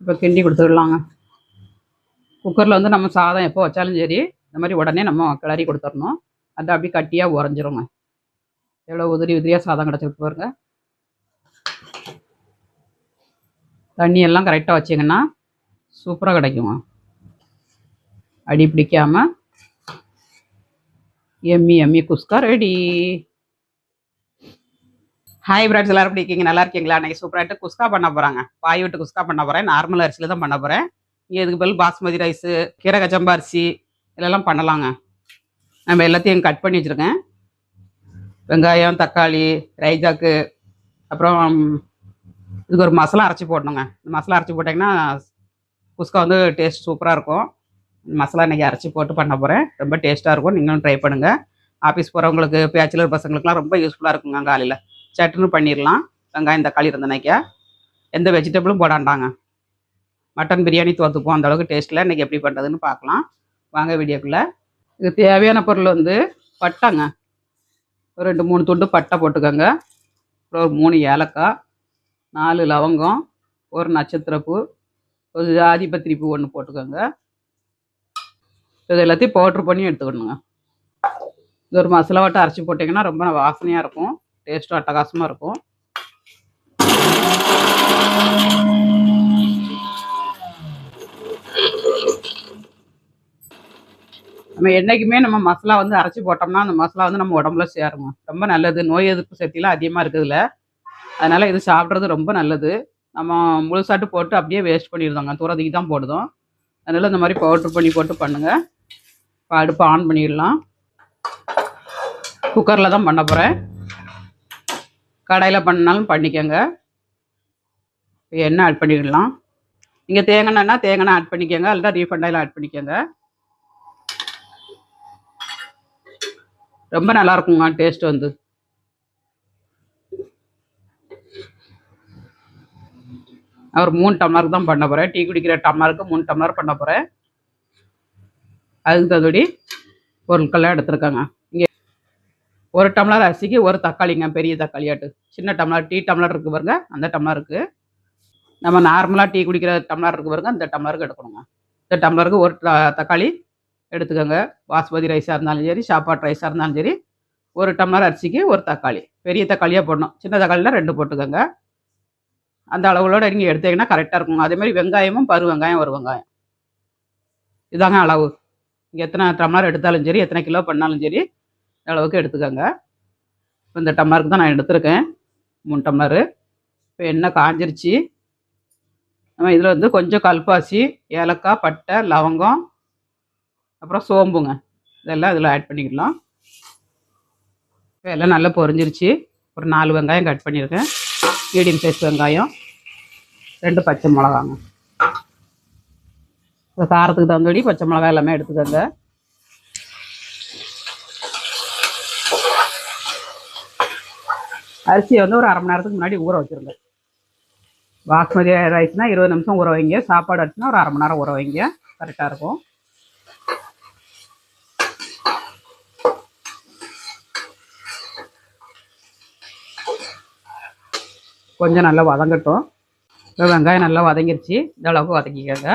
இப்போ கிண்டி கொடுத்துடலாங்க. குக்கரில் வந்து நம்ம சாதம் எப்போ வச்சாலும் சரி இந்த மாதிரி உடனே நம்ம கிளறி கொடுத்துடணும். அது அப்படியே கட்டியாக உறைஞ்சிருங்க. எவ்வளோ உதிரி உதிரியாக சாதம் கிடச்சிருக்கு பாருங்க. தண்ணி எல்லாம் கரெக்டாக வச்சிங்கன்னா சூப்பராக கிடைக்குங்க. அடி பிடிக்காம எம்மி எம்மி குஸ்கா ரெடி. ஹாய் பிராட்ஸ் எல்லாரும் எப்படி இருக்கீங்க? நல்லா இருக்கீங்களா? அன்னைக்கு சூப்பராகிட்டு குஸ்கா பண்ண போகிறாங்க பாய் விட்டு குஸ்கா பண்ண போகிறேன் நார்மல் அரிசியில் தான் பண்ண போகிறேன் இங்கே இதுக்கு பதில் பாஸ்மதி ரைஸு கீரை கச்சம்பா அரிசி இதெல்லாம் பண்ணலாங்க. நம்ம எல்லாத்தையும் கட் பண்ணி வச்சுருக்கேன். வெங்காயம் தக்காளி ரைஜாக்கு அப்புறம் இதுக்கு ஒரு மசாலா அரைச்சி போடணுங்க. இந்த மசாலா அரைச்சி போட்டிங்கன்னா குஸ்கா வந்து டேஸ்ட் சூப்பராக இருக்கும். மசாலா இன்றைக்கி அரைச்சி போட்டு பண்ண போகிறேன் ரொம்ப டேஸ்ட்டாக இருக்கும். நீங்களும் ட்ரை பண்ணுங்கள் ஆஃபீஸ் போகிறவங்களுக்கு பேச்சுலர் பசங்களுக்குலாம் ரொம்ப யூஸ்ஃபுல்லாக இருக்குங்க காலையில். சட்டுன்னு பண்ணிடலாம் வெங்காயம் தக்காளி இருந்தனைக்கா. எந்த வெஜிடபிளும் போடாண்டாங்க. மட்டன் பிரியாணி தோத்துப்போம். அந்தளவுக்கு டேஸ்ட்டில் இன்றைக்கி எப்படி பண்ணுறதுன்னு பார்க்கலாம் வாங்க வீடியோக்குள்ளே. இது தேவையான பொருள் வந்து பட்டைங்க. ஒரு ரெண்டு மூணு துண்டு பட்டை போட்டுக்கோங்க. அப்புறம் ஒரு மூணு ஏலக்காய் நாலு லவங்கம் ஒரு நட்சத்திரப்பூ ஒரு ஜாதிபத்திரி பூ ஒன்று போட்டுக்கோங்க. இது எல்லாத்தையும் பவுட்ரு பண்ணி எடுத்துக்கணுங்க. இது ஒரு மசாலா வட்டை அரைச்சி போட்டிங்கன்னா ரொம்ப வாசனையாக இருக்கும். டேஸ்ட்டும் அட்டகாசமாக இருக்கும். நம்ம என்றைக்குமே நம்ம மசாலா வந்து அரைச்சி போட்டோம்னா அந்த மசாலா வந்து நம்ம உடம்புல சேருங்க. ரொம்ப நல்லது. நோய் எதிர்ப்பு சக்திலாம் அதிகமாக இருக்குதுல்ல அதனால் இது சாப்பிட்றது ரொம்ப நல்லது. நம்ம முழுசாட்டு போட்டு அப்படியே வேஸ்ட் பண்ணிடுதோங்க தூரத்துக்கு தான் போடுதோம் அதனால் இந்த மாதிரி பவுட்ரு பண்ணி போட்டு பண்ணுங்கள் இப்போ அடுப்பை ஆன் பண்ணிடலாம். குக்கரில் தான் பண்ண போகிறேன் கடையில் பண்ணாலும் பண்ணிக்கோங்க. எண்ணெய் ஆட் பண்ணிடலாம் இங்கே தேங்கண்ணா தேங்காய் ஆட் பண்ணிக்கோங்க அல்லது ரீஃபண்ட் ஆயில் ஆட் பண்ணிக்கோங்க. ரொம்ப நல்லா இருக்குங்க டேஸ்ட் வந்து. ஒரு மூணு டம்ளருக்கு தான் பண்ண போகிறேன் டீ குடிக்கிற டம்ளருக்கு மூணு டம்ளர் பண்ண போகிறேன் அதுக்கு தகுதி பொருட்கள்லாம் எடுத்துருக்காங்க. ஒரு டம்ளர் அரிசிக்கு ஒரு தக்காளிங்க பெரிய தக்காளியாட்டு. சின்ன டம்ளர் டீ டம்ளர் இருக்கு பாருங்க அந்த டம்ளருக்கு நம்ம நார்மலாக டீ குடிக்கிற டம்ளர் இருக்குது பாருங்க அந்த டம்ளருக்கு எடுக்கணுங்க. இந்த டம்ளருக்கு ஒரு தக்காளி எடுத்துக்கோங்க. பாஸ்மதி ரைஸாக இருந்தாலும் சரி சாப்பாட்டு ரைஸாக இருந்தாலும் சரி ஒரு டம்ளர் அரிசிக்கு ஒரு தக்காளி. பெரிய தக்காளியாக போடணும். சின்ன தக்காளியில் ரெண்டு போட்டுக்கோங்க. அந்த அளவுகளோடு நீங்கள் எடுத்தீங்கன்னா கரெக்டாக இருக்குங்க. அதே மாதிரி வெங்காயமும் பரு வெங்காயம் ஒரு வெங்காயம். இதாங்க அளவு. இங்கே எத்தனை டம்ளர் எடுத்தாலும் சரி எத்தனை கிலோ பண்ணாலும் சரி அளவுக்கு எடுத்துக்கோங்க. இப்போ இந்த டம்ளருக்கு தான் நான் எடுத்திருக்கேன். மூணு டம்ளரு. இப்போ எண்ணெய் காஞ்சிருச்சு. நம்ம இதில் வந்து கொஞ்சம் கல்பாசி ஏலக்காய் பட்டை லவங்கம் அப்புறம் சோம்புங்க. இதெல்லாம் இதில் ஆட் பண்ணிக்கலாம். இப்போ எல்லாம் நல்லா பொரிஞ்சிருச்சு. ஒரு நாலு வெங்காயம் கட் பண்ணியிருக்கேன். மீடியம் சைஸ் வெங்காயம். ரெண்டு பச்சை மிளகாங்க. இப்போ காரத்துக்கு தகுந்தபடி பச்சை மிளகாய் எல்லாமே எடுத்துக்கோங்க. அரிசியை வந்து ஒரு அரை மணி நேரத்துக்கு முன்னாடி ஊற வச்சுருங்க பாஸ்மதி ரைஸ்னால் இருபது நிமிஷம் ஊற வைங்க. சாப்பாடு அரிசினா ஒரு அரை மணி நேரம் ஊற வைங்க. கரெக்டாக இருக்கும். கொஞ்சம் நல்லா வதங்கட்டும். இப்போ வெங்காயம் நல்லா வதங்கிருச்சு. இந்த அளவுக்கு வதக்கிக்கோங்க.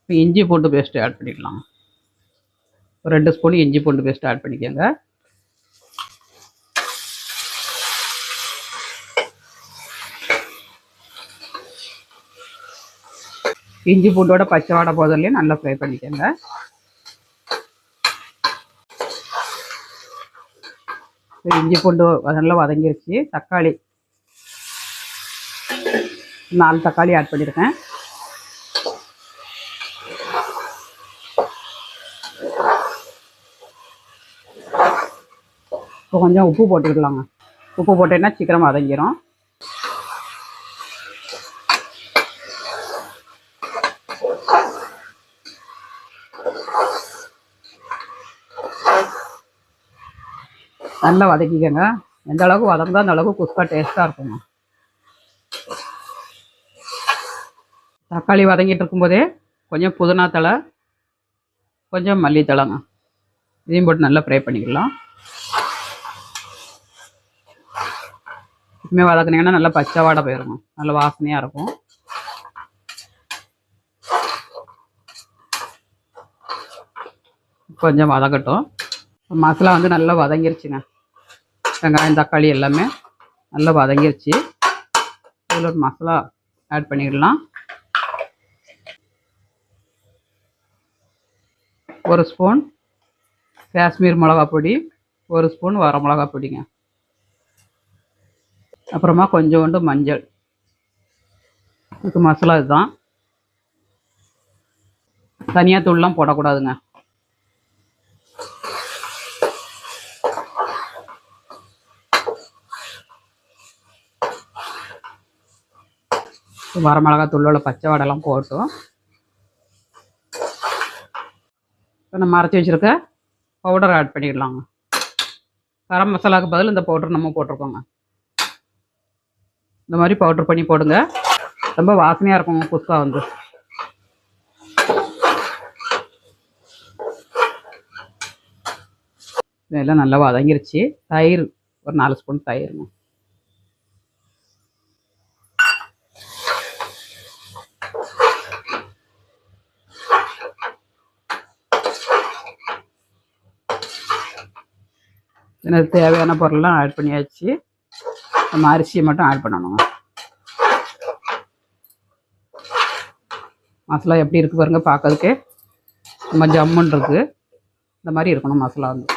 இப்போ இஞ்சி பூண்டு பேஸ்ட்டு ஆட் பண்ணிடலாம் ஒரு ரெண்டு ஸ்பூன் இஞ்சி பூண்டு பேஸ்ட் ஆட் பண்ணிக்கோங்க. இஞ்சி பூண்டோட பச்சை வாடை போதிலையும் நல்லா ஃப்ரை பண்ணிக்கோங்க. இஞ்சி பூண்டு நல்லா வதங்கிருச்சு. தக்காளி நாலு தக்காளி ஆட் பண்ணியிருக்கேன் இப்போ கொஞ்சம் உப்பு போட்டுக்கலாங்க. உப்பு போட்டேன்னா சீக்கிரம் வதங்கிரும். நல்லா வதக்கிக்கோங்க. எந்த அளவுக்கு வதங்குதோ அந்த அளவுக்கு குஸ்கா டேஸ்ட்டாக இருக்குங்க. தக்காளி வதங்கிட்டு இருக்கும்போதே கொஞ்சம் புதினா தலை கொஞ்சம் மல்லித்தலைங்க இதையும் போட்டு நல்லா ஃப்ரை பண்ணிக்கலாம். இப்பவுமே வதக்குனீங்கன்னா நல்லா பச்சை வாடை போயிருங்க. நல்ல வாசனையாக இருக்கும். கொஞ்சம் வதக்கட்டும். மசாலா வந்து நல்லா வதங்கிருச்சுங்க. வெங்காயம் தக்காளி எல்லாமே நல்லா வதங்கிருச்சு. இதில் ஒரு மசாலா ஆட் பண்ணிடலாம். ஒரு ஸ்பூன் காஷ்மீர் மிளகா பொடி ஒரு ஸ்பூன் வர மிளகா பொடிங்க. அப்புறமா கொஞ்சோண்டு மஞ்சள். இதுக்கு மசாலா இதுதான். தனியாக தூள்லாம் போடக்கூடாதுங்க. வரமிளகா தூளோட பச்சை வடைலாம் போட்டும். இப்போ நம்ம அரைச்சி வச்சுருக்க பவுடர் ஆட் பண்ணிடலாங்க. கரம் மசாலாவுக்கு பதில் இந்த பவுடர் நம்ம போட்டிருக்கோங்க. இந்த மாதிரி பவுடர் பண்ணி போடுங்க. ரொம்ப வாசனையாக இருக்குங்க குஸ்கா வந்து. இதெல்லாம் நல்லா வதங்கிருச்சு. தயிர் ஒரு நாலு ஸ்பூன் தயிருங்க. எனக்கு தேவையான பொருள்லாம் ஆட் பண்ணியாச்சு. நம்ம அரிசியை மட்டும் ஆட் பண்ணணுங்க. மசாலா எப்படி இருக்கு பாருங்க பார்க்கறதுக்கு நம்ம ஜம்முன் இருக்கு. இந்த மாதிரி இருக்கணும் மசாலா வந்து.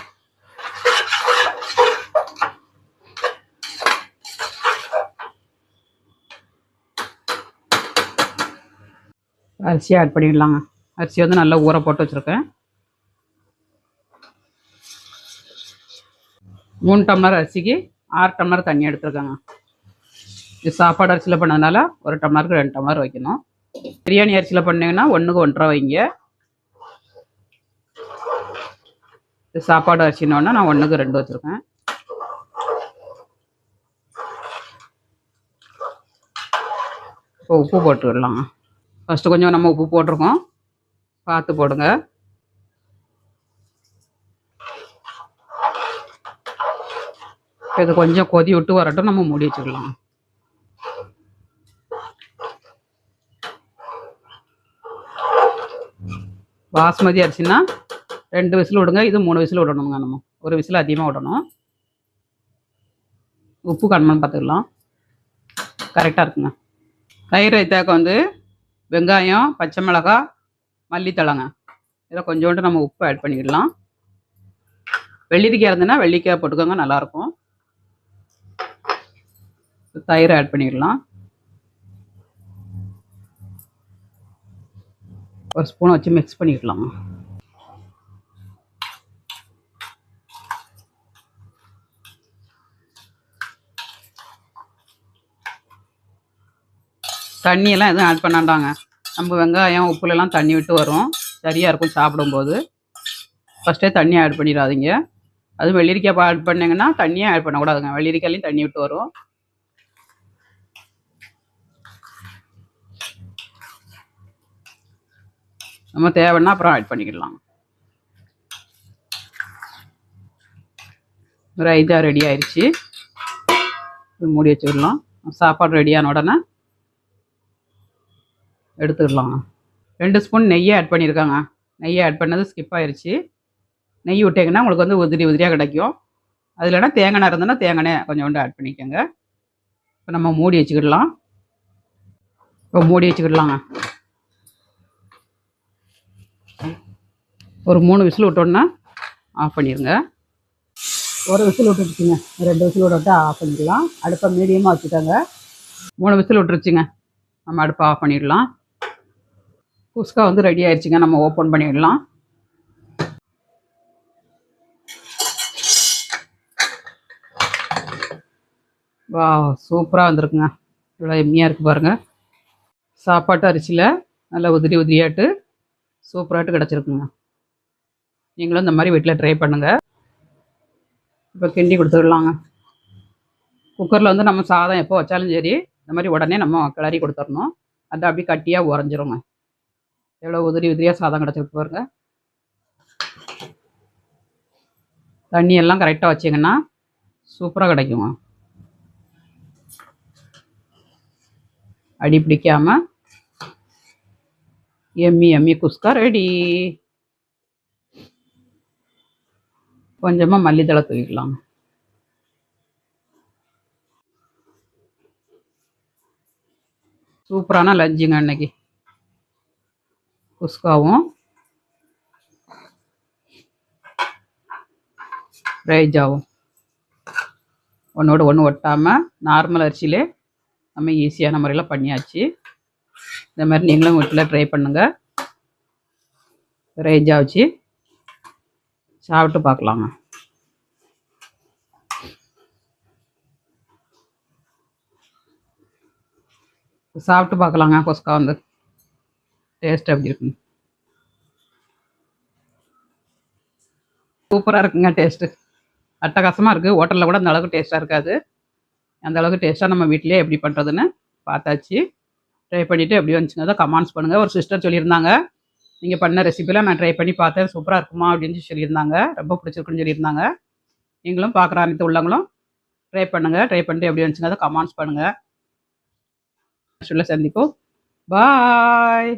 அரிசியை ஆட் பண்ணிடலாங்க. அரிசி வந்து நல்லா ஊற போட்டு வச்சுருக்கேன். மூணு டம்ளர் அரிசிக்கு ஆறு டம்ளர் தண்ணி எடுத்துருக்கேங்க. இது சாப்பாடு அரிசியில் பண்ணதுனால ஒரு டம்ளருக்கு ரெண்டு டம்ளர் வைக்கணும். பிரியாணி அரிசியில் பண்ணிங்கன்னா ஒன்றுக்கு ஒன்றரை வைங்க. இது சாப்பாடு அரிசினோன்னா நான் ஒன்றுக்கு ரெண்டு வச்சுருக்கேன். இப்போ உப்பு போட்டுடலாம். ஃபஸ்ட்டு கொஞ்சம் நம்ம உப்பு போட்டிருக்கோம். பார்த்து போடுங்க. இது கொஞ்சம் கொதி விட்டு வரட்டும் நம்ம மூடி வச்சுக்கலாம். பாஸ்மதி அரிசினா ரெண்டு விசில் விடுங்க இது மூணு விசில் விடணுங்க நம்ம. ஒரு விசில் அதிகமாக விடணும். உப்பு கண்மன் பார்த்துக்கலாம். கரெக்டாக இருக்குங்க. தயிர் ரைத்தாக்கு வந்து வெங்காயம் பச்சை மிளகாய் மல்லித்தழைங்க. இதில் கொஞ்சோண்டு நம்ம உப்பு ஆட் பண்ணிக்கிடலாம் வெள்ளரிக்காய் இருந்ததுன்னா வெள்ளிக்காய் போட்டுக்கோங்க நல்லாயிருக்கும் தயிர் ஆட் பண்ணிடலாம். ஒரு ஸ்பூன் வச்சு மிக்ஸ் பண்ணிக்கலாம். தண்ணியெல்லாம் எதுவும் ஆட் பண்ணாண்டாங்க நம்ம வெங்காயம் உப்புலலாம் தண்ணி விட்டு வரும். சரியாக இருக்கும் சாப்பிடும்போது. ஃபஸ்ட்டே தண்ணி ஆட் பண்ணிடாதீங்க. அதுவும் வெள்ளரிக்காய் ஆட் பண்ணிங்கன்னா தண்ணியே ஆட் பண்ணக்கூடாதுங்க. வெள்ளரிக்காயிலையும் தண்ணி விட்டு வரும். நம்ம தேவைன்னா அப்புறம் ஆட் பண்ணிக்கிடலாம். ரைதா ரெடி ஆயிடுச்சு மூடி வச்சுக்கிடலாம். சாப்பாடு ரெடியான உடனே எடுத்துடலாம் ரெண்டு ஸ்பூன் நெய்யை ஆட் பண்ணியிருக்காங்க. நெய்யை ஆட் பண்ணது ஸ்கிப் ஆயிடுச்சு நெய் விட்டிங்கன்னா உங்களுக்கு வந்து உதிரி உதிரியாக கிடைக்கும். அது இல்லைன்னா தேங்காய் இருந்ததுன்னா தேங்காய் எண்ணெய் கொஞ்சோண்டு ஆட் பண்ணிக்கோங்க. இப்போ நம்ம மூடி வச்சுக்கிடலாம். இப்போ மூடி வச்சுக்கிடலாங்க. ஒரு மூணு விசில் விட்டோன்னா ஆஃப் பண்ணிடுங்க ஒரு விசில் விட்டுருச்சுங்க. ரெண்டு விசில் விட்டு ஆஃப் பண்ணிக்கலாம் அடுப்பை மீடியமாக வச்சுக்கோங்க. மூணு விசில் விட்டுருச்சுங்க. நம்ம அடுப்பை ஆஃப் பண்ணிடலாம். குஸ்கா வந்து ரெடி ஆயிடுச்சுங்க நம்ம ஓப்பன் பண்ணிடலாம். வா சூப்பராக வந்திருக்குங்க. இவ்வளோ எம்மியாக இருக்குது பாருங்கள் சாப்பாட்டு அரிசியில் நல்லா உதிரி உதிரியாட்டு சூப்பராகிட்டு கிடச்சிருக்குங்க. நீங்களும் இந்த மாதிரி வீட்டில் ட்ரை பண்ணுங்கள் இப்போ கிண்டி கொடுத்துடலாங்க. குக்கரில் வந்து நம்ம சாதம் எப்போ வச்சாலும் சரி இந்த மாதிரி உடனே நம்ம கிளறி கொடுத்துடணும். அது அப்படியே கட்டியாக உறைஞ்சிருங்க. எவ்வளோ உதிரி உதிரியாக சாதம் கிடச்சிருக்கு பாருங்க. தண்ணி எல்லாம் கரெக்டாக வச்சிங்கன்னா சூப்பராக கிடைக்குங்க. அடி பிடிக்காம எம்மி எம்மி குஸ்கா ரெடி கொஞ்சமாக மல்லித்தலை தூக்கிக்கலாம் சூப்பரான லஞ்சுங்க அன்னைக்கு குஸ்காவும் ரைஜாவும். ஒன்றோட ஒன்று ஒட்டாமல் நார்மல் அரிசியிலே நம்ம ஈஸியான முறையில் பண்ணியாச்சு. இந்த மாதிரி நீங்களும் வீட்டில் ட்ரை பண்ணுங்கள் ரைஜா வச்சு. சாப்பிட்டு பார்க்கலாங்க. சாப்பிட்டு பார்க்கலாங்க கொஸ்கா வந்து. டேஸ்ட் எப்படி இருக்குங்க சூப்பராக இருக்குங்க டேஸ்ட்டு அட்டகாசமாக இருக்குது ஹோட்டலில் கூட அந்த அளவுக்கு டேஸ்ட்டாக இருக்காது. அந்த அளவுக்கு டேஸ்ட்டாக நம்ம வீட்டிலேயே எப்படி பண்ணுறதுன்னு பார்த்தாச்சு. ட்ரை பண்ணிவிட்டு எப்படி வந்துச்சுங்க தான் கமெண்ட்ஸ் பண்ணுங்கள் ஒரு சிஸ்டர் சொல்லியிருந்தாங்க. நீங்கள் பண்ண ரெசிபிலாம் நான் ட்ரை பண்ணி பார்த்தேன். சூப்பராக இருக்குமா அப்படின்னு சொல்லி சொல்லியிருந்தாங்க. ரொம்ப பிடிச்சிருக்குன்னு சொல்லியிருந்தாங்க. நீங்களும் பார்க்குற அனைத்து உள்ளவங்களும் ட்ரை பண்ணுங்கள் ட்ரை பண்ணிட்டு எப்படி வந்துச்சுங்க அதை கமெண்ட்ஸ் பண்ணுங்கள் சொல்ல சந்திப்போம். பாய்